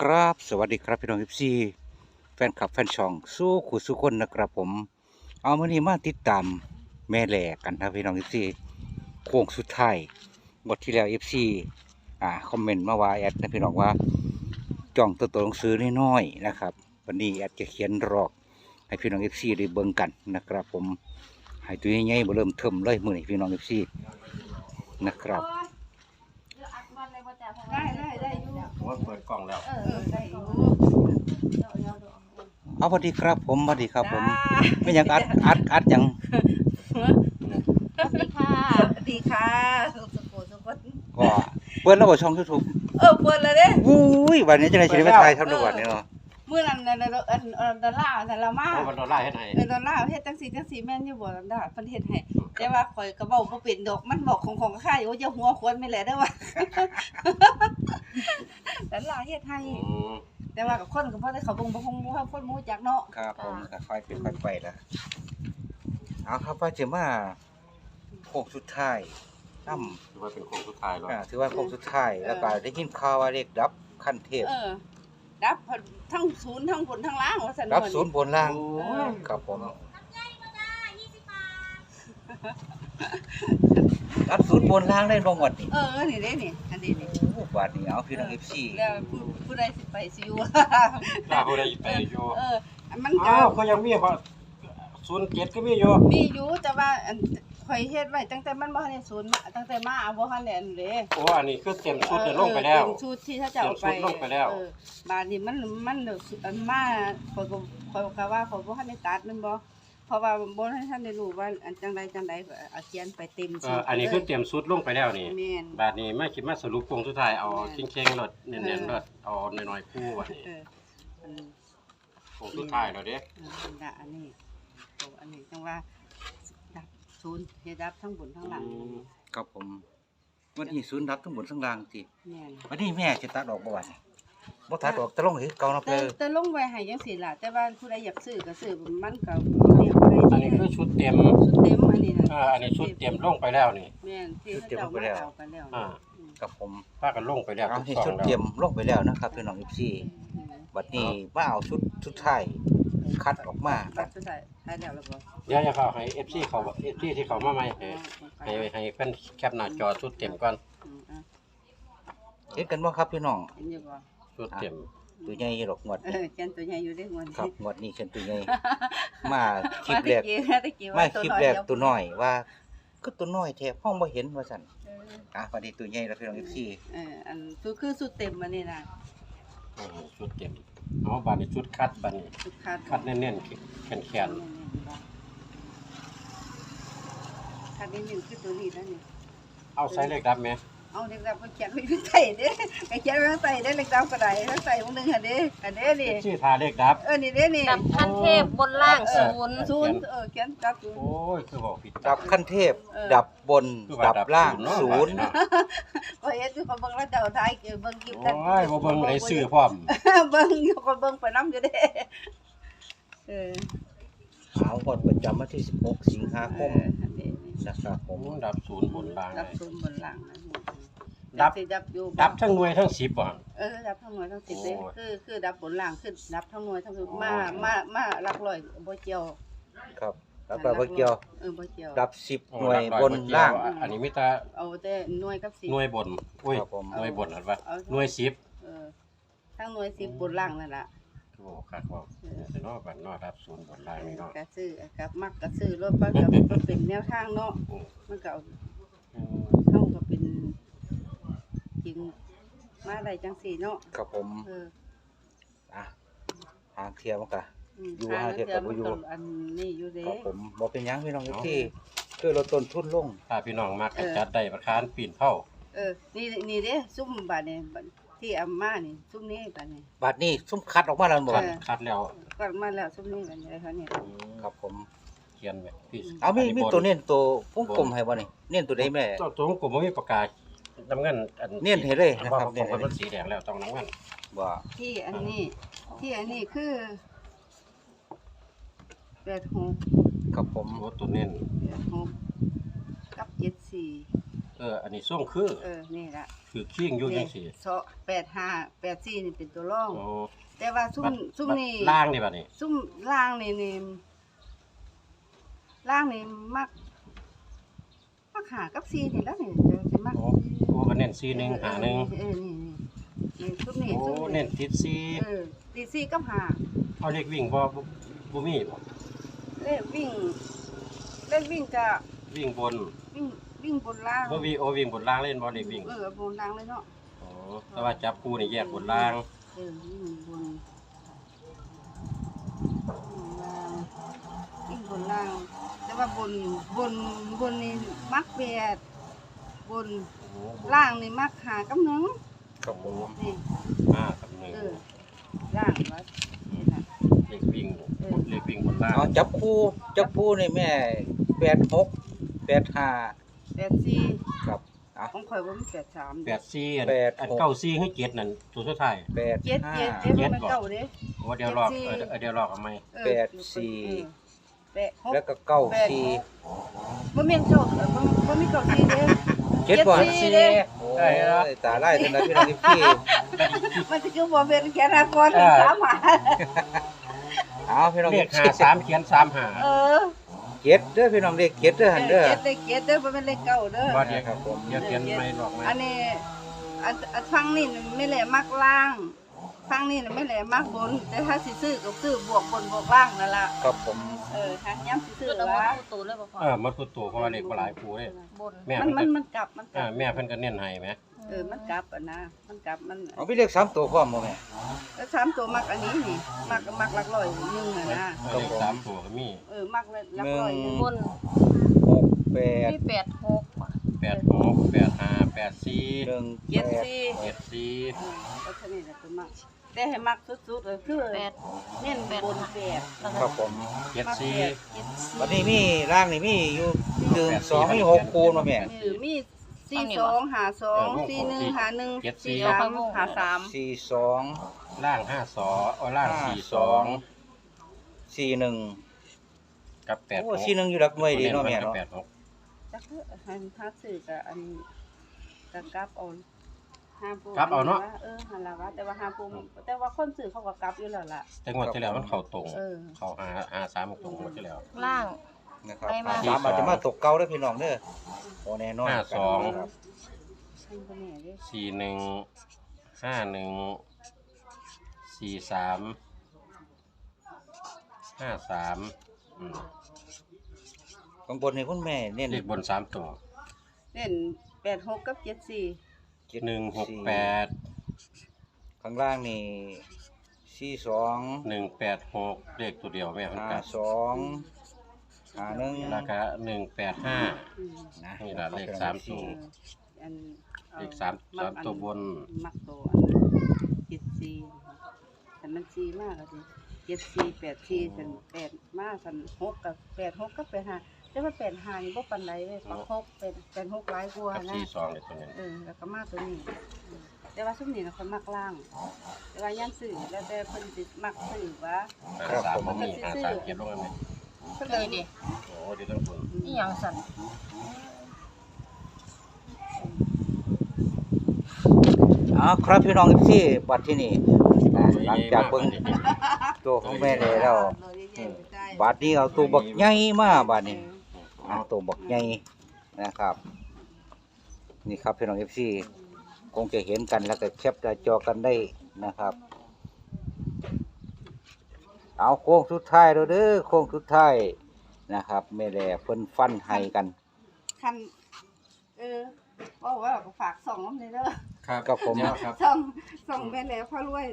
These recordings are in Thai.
ครับ สวัสดีครับพี่น้อง FC แฟนคลับแฟนช่องสู้ขุสุคนนะครับผม เอามานี้มาติดตามแม่แหลกกันครับพี่น้อง FC โค้งสุดท้ายบทที่แล้ว FC อ่าคอมเมนต์มาว่าแอดนะพี่น้องว่าจ้องตัวตัวหนังสือน้อยๆนะครับ วันนี้แอดจะเขียนรอก ให้พี่น้อง FC ได้เบิ่งกันนะครับผมให้ตัวใหญ่ๆบ่เริ่มเทิมเลยมือนี้พี่น้อง FC นะครับ ได้ได้ได้อยู่ ผม ว่าเปิดกล่องแล้วเออได้อยู่เอาสวัสดีครับผมสวัสดีครับผมไม่หยังอัดอัดอัดหยังสวัสดีค่ะสวัสดีค่ะสุขสุขสุขก็เปิดแล้วบ่ช่องยูทูบเออเปิดเลยเด้วุ้ยวันนี้จะได้ชีวิตไทยทำทุกวันนี้เนาะ มื้อนั้นน่ะเออเออดอลลาร์น่ะละมาเพราะมันโดนไล่ให้ไหนเออดอลลาร์เฮ็ดจังซี่จังซี่แม่นอยู่บ่ดอลลาร์เพิ่นเฮ็ดให้แต่ว่าข่อยก็เว้าบ่เป็นดอกมันบอกของของข้าอยู่ว่าจะหัวควรไม่แหละเด้อว่า ดอลลาร์เฮ็ดให้อืมแต่ว่ากับคนก็บ่ได้เขาเบิ่งบ่คงบ่ฮู้คนบ่รู้จักเนาะครับผมก็ค่อยเป็นค่อยไปละเอาครับว่าจะมาโค้งสุดท้ายนำถือว่าเป็นโค้งสุดท้ายแล้ว อ่าถือว่าโค้งสุดท้ายแล้วก็ได้ยินข่าวว่าเลขดับขั้นเทพ เออ ดับทั้งศูนย์ทั้งบนทั้งล่างว่าซั่นดับศูนย์บนล่าง โอ้ยครับผมดับศูนย์บนล่างได้บ่งวดนี่เออนี่เด้นี่อันนี้นี่โอ้บาดนี้เอาพี่น้อง FC แล้วผู้ผู้ใดสิไปสิอยู่ ถ้าผู้ใดไปอยู่เอออันมันก็อ้าวก็ยังมีเพราะศูนย์เจ็ดก็มีอยู่มีอยู่แต่ว่าอัน ข่อยเฮ็ดไว้ตั้งแต่มันบ่ทันได้ศูนย์มาตั้งแต่มาบ่ทันได้อันเด้ โอ้อันนี้คือเต็มชุดเนี่ยลงไปแล้ว เออเป็นชุดที่เขาจะเอาไปเตรียมชุดลงไปแล้ว เออบาดนี้มันมันเดี๋ยวอันมาข่อยก็ข่อยก็ว่าข่อยบ่ทันได้ตัดมันบ่เพราะว่าบ่ทันได้รู้ว่าอันจังใดจังใดก็เอาเขียนไปเต็มเอออันนี้คือเต็มชุดลงไปแล้วนี่ แม่น บาดนี้ไม่คิดมาสรุปโค้งสุดท้ายเอาเข่งๆรถเน้นๆรถเอาน้อยๆคู่วันนี้เอออัน โค้งสุดท้ายแล้วเด้เอออันดะอันนี้โอ้อันนี้จังว่าดับ ศูนย์เฮ็ดดับทั้งบนทั้งหลังอืมครับผม วันนี้ศูนย์ดับทั้งบนทั้งล่างติแม่นวันนี้แม่จะตัดออกบ่วันบ่ตัดออกตะลงคือเก่าเนาะแต่เด้อแต่ลงไว้ให้จังซี่ล่ะ แต่ว่าผู้ใดอยากซื้อก็ซื้อมันก็เรียกได้อันนี้คือชุดเต็มชุดเต็มอันนี้น่ะเอออันนี้ชุดเต็มลงไปแล้วนี่ แม่นที่เขาเจ้ามาเอากันแล้วอ่า อืมครับผมพากันลงไปแล้วเอาทุกที่สอชุงดแล้วเตรียมลงไปแล้วนะครับพี่น้อง14อืมบัดนี้มาเอาชุดชุดไทาย คัดออกมาใช้แล้วแล้วบ่เดี๋ยวจะเข้าให้ FC เขา FC ที่เขามาใหม่ให้ให้ให้เพิ่นแคปหน้าจอชุดเต็มก่อนอืมอะเห็นกันบ่ครับพี่น้องเห็นอยู่บ่ชุดเต็มตัวใหญ่หรอกงวดเออแกนตัวใหญ่อยู่ได้งวนครับงวดนี้เช่นตัวใหญ่มาคลิปแรกมาตะกี้มาว่าคลิปแรกตัวน้อยว่าก็ตัวน้อยแท้ห้องบ่เห็นว่าซั่นอะบัดนี้ตัวใหญ่แล้วพี่น้อง FC เอออันคือคือสุดเต็มอันนี้น่ะชุดเต็ม เอาบานนี้ชุดคัดบานนี้สุดขาดคัดแน่นๆแข็งแขนคันนี้หนึ่งคือตัวนี้แล้วนี่ๆเอาใส่เลขดับไหม เอาเล็กดำไปเขียนไว้ข้างใต้เด้ไปเขียนไว้ข้างใต้เด้เล็กดำก็ได้ข้างใต้วงหนึงหั่นเด้อันเด้นี่ ชื่อทาเลขดับ เออ นี่เด้นี่กับขั้นเทพบนล่างศูนย์ศูนย์เออเขียนจับศูนย์ โอ้ย คือบอกผิดดับขั้นเทพ เออ ดับบน คือว่าดับล่างเนาะศูนย์เนาะก็เฮ็ดอยู่ก็เบิ่งแล้วเจ้าท้ายเกี่ยวเบิ่งคลิปโอ้ยบ่เบิ่งบ่ได้ซื้อพร้อม เบิ่งอยู่ก็เบิ่งไปนํอยู่เด้เออ ขาวก่อนประจำวันที่ 16 สิงหาคม เอออั นนี้นี่นะครับผผมมดับศูนย์บนล่างดับเลยศูนย์บนหลังนะดับ สิดับอยู่ดับทั้งหน่วยทั้งสิบบ่ เออดับทั้งหน่วยทั้งสิบเลยโอ้ย คือคือดับบนหลังคือดับทั้งหน่วยทั้งสิบโอ้ยมามามาหลักร้อยบ่เกี่ยวครับแล้วก็บ่เกี่ยว เออบ่เกี่ยวดับ10หน่วยโอ้บนล่าง อันนี้มีแต่เอาแต่หน่วยกับสิบ หน่วยบนอุ้ยครับผม หน่วยบนเห็นป่ะเอา หน่วยสิบเออทั้งหน่วยสิบบนหลังนั่นล่ะ โอ้คักว่าแต่เนาะบัดเนาะดับศูนย์บนล่างนี่เนาะก็ซื้อกับมักก็ซื้อรถไปกับก็เป็นแนวทางเนาะอืมมันก็เอาอืมเฮาก็เป็นจริงมาได้จังสี่เนาะครับผมเอออะทางเทียมมันก็อืมอยู่ทางหาเทียบกับบ่อยู่มันอันนี้อยู่เด้ครับผมบ่เป็นหยังพี่น้องที่ช่วยลดต้นทุนลงถ้าพี่น้องมากเออจัดได้ประคานปีนเข้าเออนี่นี่เด้ซุ่มบาดนี่บั ดที่อาม่านี่ซุ่มนี้บาดนี่บัดนี้ซุ่มคัดออกมาแล้วบ่คับัดดคัดแล้วก็มาแล้วซุ่มนี้กันเลยเขาเนี่ยครับผมเขียนไว้พี่เอามีมีตัวเน้นตัววงกลมให้บ่นี่เน้นตัวใดแม่ตัวตัวของผมบ่มีประกาศน้ำเงินอันเน้นให้เลยนะว่าครับของเน้นผให้มเลมัยนสีแดงแล้วต้องน้ำเงินว่าที่อันนี้ที่อันนี้คือแปดหกครับผมโอ้ตัวเน้นแปดหกกับเจ็ดสี่เอเอออันนี้ส่งคือเออนี่ละคือเคียงอยู่จังซี่เสาะแปดห้าแปดสี่นี่เป็นตัวร่อง โอ้แต่ว่าซุ่บัมดซุ่มบัดนี่ล่างนี่บัดนี้ซุ่มล่างนี่นี่ล่างนี่มักมักหากับสี่นี่แล้วนี่จะสิมักโอ้โอ้ก็เน้น4 1 5 1เออนี่นี่นี่ซุ่มนี่โอ้ซุ่มเน้นติดเออตีสี่กับหา4เอาเลขวิ่งบ่บ่บ่มีบ่เล่นวิ่งเล่นวิ่งจะวิ่งบนวิ่ง วิ่งบนล่างบ่วีโอวิ่งบนล่างเล่นบ่เลขวิ่งเออบนล่างเลยเนาะโอ้แต่ว่าจับคู่นี่แยกบนล่างเออวิ่งบนวิ่งบนล่าง แต่ว่าบนบนบนนี่มักแปดบนโอ้ล่างนี่มักหากับหนึ่งครับผมนี่ห้ากับหนึ่งเออล่างวัดนี่นะเลขวิ่งเลขวิ่งบนล่างเอาจับคู่จับคู่นี่แม่แปดหกแปดห้าแป ดสี่ครับอะของข่อยว่ามีแปดสามแปดสี่อันแปดอันหกเก้าสี่ให้เจ็ดนั่นตัวสุดท้าย แปดเจ็ดห้า เจ็ดเจ็ดเจ็ดมันบ่ เก่าเด้โอ้เดี๋ยวลอกเออเออเดี๋ยวลอกเอาไหมเออแปดสี่เออแปดหก แล้วก็เก้าสี่บ่แม่นเก่าเออบ่บ่มีเก่าสี่เด้ เจ็ดบ่เจ็ดสี่เด้ โอ้ยตาไล่จนนะพี่น้องพี่มันจะคือบ่เป็นแค่นากรเป็นสามหาเอาพี่น้องเลขห้าสามเขียนสามห้าเออ เจ็ดเด้อพี่น้องเลขเจ็ดเด้อหันเด้อเจ็ดเลขเจ็ดเด้อบ่แม่นเลขเก้าเด้อว่าเดี๋ยวครับผมเดี๋ยวเขียนไม่ลอกไหมอันนี้อันอันฟังนี่ไม่แหลมักล่างฟังนี่ไม่แหลมักบน แต่ถ้าสิซื้อก็ซื้อบวกบนบวกล่างนั่นล่ะครับผม เออถ้าย้ำสิซื้คืออเอาหมดว่าคู่ตัวเลยบ่พอเออมันตัวตัวเพราะว่าเลขบ่หลายคู่เลยบนแม่มันเพิ่นมันก็มันกลับมันกอ่าลับแม่เพิ่นก็เน้นให้ไหมเออมันกลับอะนะมันกลับมันเอาพี่เลขสามตัวพร้อมบ่แม่แล้วสามตัวมักอันนี้นี่มักมักหลักร้อยหนึงอะนะเออเลขสามตัวก็มีเออมักหลักร้อยหนึงบนหกแปดมีแปดหก แปดหกแปดห้าแปดสี่หนึ่งเจ็ดแปดสี่เจ็ดสี่เออก็เท่านี้แหละตัวมักแต่ให้มักสุดๆก็คือแปดเน้นบนแปดแล้วคก็รับผมเจ็ดมักสี่แปดเจ็ดสี่วันนี้มีร่างนี่มีอยู่หนึ่งสองมีหกคูณมาแม่เออมีสี่สองหาสองสี่หนึ่งหาหนึ่งสี่สามหาสามสี่สองล่างห้าสองเอาล่างห้าสี่สสอองงสี่หนึ่งกับแปดหโอ้กสี่หนึ่งอยู่หลักหน่วยดีเนาะแม่กับเนาะ แปดหกจักเถอะหันทัดสื่อกับอันกับกลับเอาห้ามปูเออหันละวะแต่ว่าห้ามปูแต่ว่าคนสื่อเขาก็กลับอยู่แล้วล่ะ แต่งวดที่แล้วมันเข้าตรง เออ เข้าหาหาสามตรงงวดที่แล้ว ล่าง นะครับไปมา สามอาจจะมาตกเก่าเด้อพี่น้องเด้อโอ้แน่นอนห้าสอง ครับให้คนนี้ดิสี่หนึ่งห้าหนึ่งสี่สามห้าสามอืม ข้างบนนี่คุณแม่เน้นเลขบนสามตัวเล่นแปดหกกับเจ็ดสี่เจ็ดหนึ่งหกสี่แปดข้างล่างนี่สี่สองหนึ่งแปดหกเลขตัวเดียวแม่พันห้ากัดสองห้าหนึ่งแล้วก็หนึ่งแปดห้า นะนี่ล่ะเลขสามตัว อันเลขสามสามตัวบน มักตัวอันเจ็ดสี่แต่มันสี่มากเลยเจ็ดสี่แปดสี่สันแปดมากสันหกกับแปดหกกับแปดห้า แต่ว่าแปดห้านี่บ่ปันใดเลยปักหกเป็นแปดหกหลายกว่ากับนะสี่สองเลยตัวนี้เออแล้วก็มากตัวนี้อืมแต่ว่าซุมนี้นะคนมักล่าง แต่ว่าย่านสื่อแล้วแต่เพิ่นสิมักสื่อว่าห้าสามบ่มีห้าสามเก็บลงไปไหมเพิ่นนี่ดิโอ้เดี๋ยวต้องคุณนี่หยังสั่นเอาครับพี่น้องที่บัดที่นี่นะหลังจากเบิ่งตัวของแม่เลยแล้ว บาดนี้เอาตัวบักใหญ่มาบาดนี้ เอาตัวบักใหญ่นะครับ นี่ครับพี่น้อง FC คงจะเห็นกันแล้วก็แคปหน้าจอกันได้นะครับ เอาโค้งสุดท้ายแล้วเด้อโค้งสุดท้ายนะครับแม่แลเพิ่นฟันให้กัน คันเออว่าว่าก็ฝากส่องน้ำเลยเด้อครับกับผม เดี๋ยวครับส่องส่องแม่แล้วพ่อรวย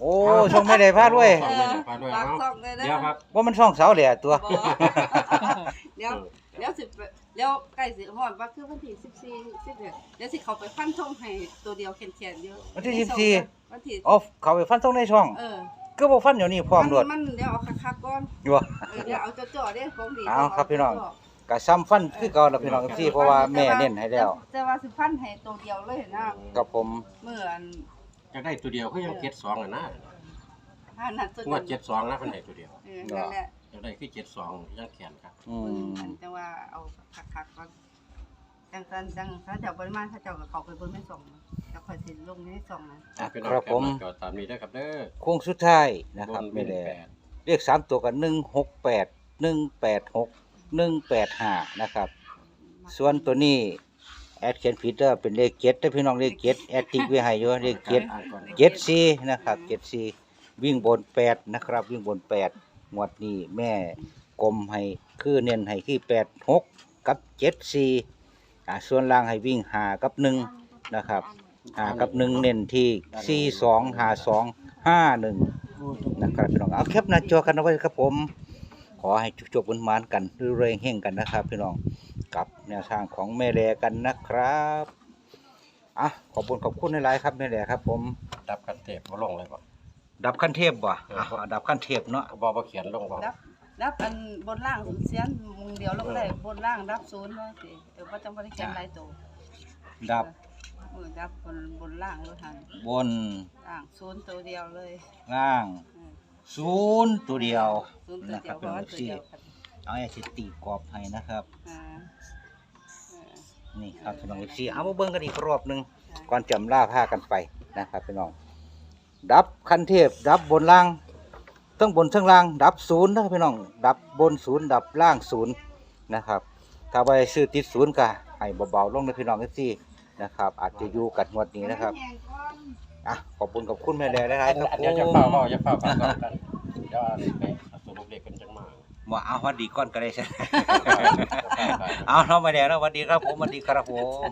โอ้ช่องแม่ได้พาด้วยส่องแม่แล้วพาด้วยฝากเอาส่องเลยเด้อเดี๋ยวครับ ว่ามันช่องเสาแหละตัวบ่เดี๋ยว เดี๋ยวสิไปเดี๋ยวใกล้สิฮอดว่าคือวันที่14 11เดี๋ยวสิเขาไปฟันธงให้ตัวเดียวแข็งๆเยอะวันที่ให้ส่ง14เด้อวันที่เอาเขาไปฟันช่องในช่อง เออก็บ่ฟันเดี๋ยวนี้พร้อมรวดมันเดี๋ยวเอาคักๆก่อนอยู่บ่เออเดี๋ยวเอาจ่อๆเด้ของดีเอาครับพี่น้องก็ซ้ำฟันคือเก่าแล้วพี่น้องที่เพราะว่าแม่เน้นให้แล้วแต่ว่าสิฟันให้ตัวเดียวเลยนะกับผมเมื่ออันอยากได้ตัวเดียวคือยังเจ็ดสองอะนะผ่านนัดตัวงวดเจ็ดสองนะเพิ่นให้ตัวเดียว เออนั่นแหละ อยากได้คือเจ็ดสองยังแขนครับอือืมอันแต่ว่าเอาคักๆก่อนจังซั่นจังถ้าเจ้าปริมาณถ้าเจ้าก็เข้าไปเบิ่งในส่องจะค่อยสิลงในส่องนะอะพี่คน้องรับผม ก็ตามนี้ได้อครับเด้อโค้งสุดท้ายนะครับบแม่แลแปดเลขสามตัวกันหนึ่งหกแปดหนึ่งแปดหกหนึ่งแปดห้านะครับ ส่วนตัวนี้แอดเขียนผิดเด้อเป็นเลขเจ็ดแต่พี่น้องเลขเจ็ดแอดติ๊กไว้ให้อยู่เลขเจ็ดอ่านก่อนเจ็ดสี่นะครับเจ็ดสี่วิ่งบนแปดนะครับ วิ่งบนแปด งวดนี้แม่กลมให้คือเน้นให้คือแปดหกกับเจ็ดสี่อ่าส่วนล่างให้วิ่งหากับหนึ่งนะครับหากับหนึ่งเน้นที่สี่สองหาสองห้าหนึ่งนะครับพี่น้องเอาแคปหน้าจอกันเอาไว้ครับผม ขอให้จบๆบนๆกันเรื่อยๆเฮงกันนะครับ พี่น้องกับแนวทางของแม่แลกันนะครับอะขอบคุณขอบคุณหลายๆครับแม่แลครับผม ดับคันเทปบ่ลงเลยบ่ ดับขั้นเทพบ่อะเอาดับขั้นเทพเนาะบ่บ่เขียนลงบ่รับรับอันบนล่างเสียนมุงเดียวลงได้บนล่างรับศูนย์ว่าสิเดี๋ยวว่าจังบ่ได้เขียนหลายตัวดับเออดับบนบนล่างเลยหันบนล่างศูนย์ตัวเดียวเลยล่างเออศูนย์ตัวเดียวศูนย์ตัวนะเดีครัยบวเป็นเพราะว่าเลขตัวสี่เดียวกันเอาไอ้สิตีกรอบให้นะครับ อ่าเออ นี่ครับพี่น้องเลขสี่เอามาเบิ่งกันอีกรอบหนึงก่อนจำล่าผ้ากันไปนะครับพี่น้อง ดับขั้นเทพ ดับบนล่างทั้งบนทั้งล่าง ดับศูนย์นะครับพี่น้อง ดับบนศูนย์ดับล่างศูนย์นะครับ ถ้าไปซื้อติดศูนย์ก็ให้เบาๆลงนะพี่น้องเลขสี่นะครับ อาจจะอยู่กันงวดนี้นะครับอะขอบคุณขอบคุณแม่แดงหลายๆครับผเดี๋ยวจะมเฝ้าเฝ้าจะเฝ้าฟังก่อนกันเดี๋ยวไปเอาสรุปเลขกันจังมาว่าเอาวัดดีก่อนก็ได้ใช่เอาเนาะมาแดงเนาะสวัสดีครับผมสวัสดีครับผม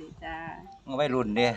ดีจ้าไม่รุ่นเนี่ย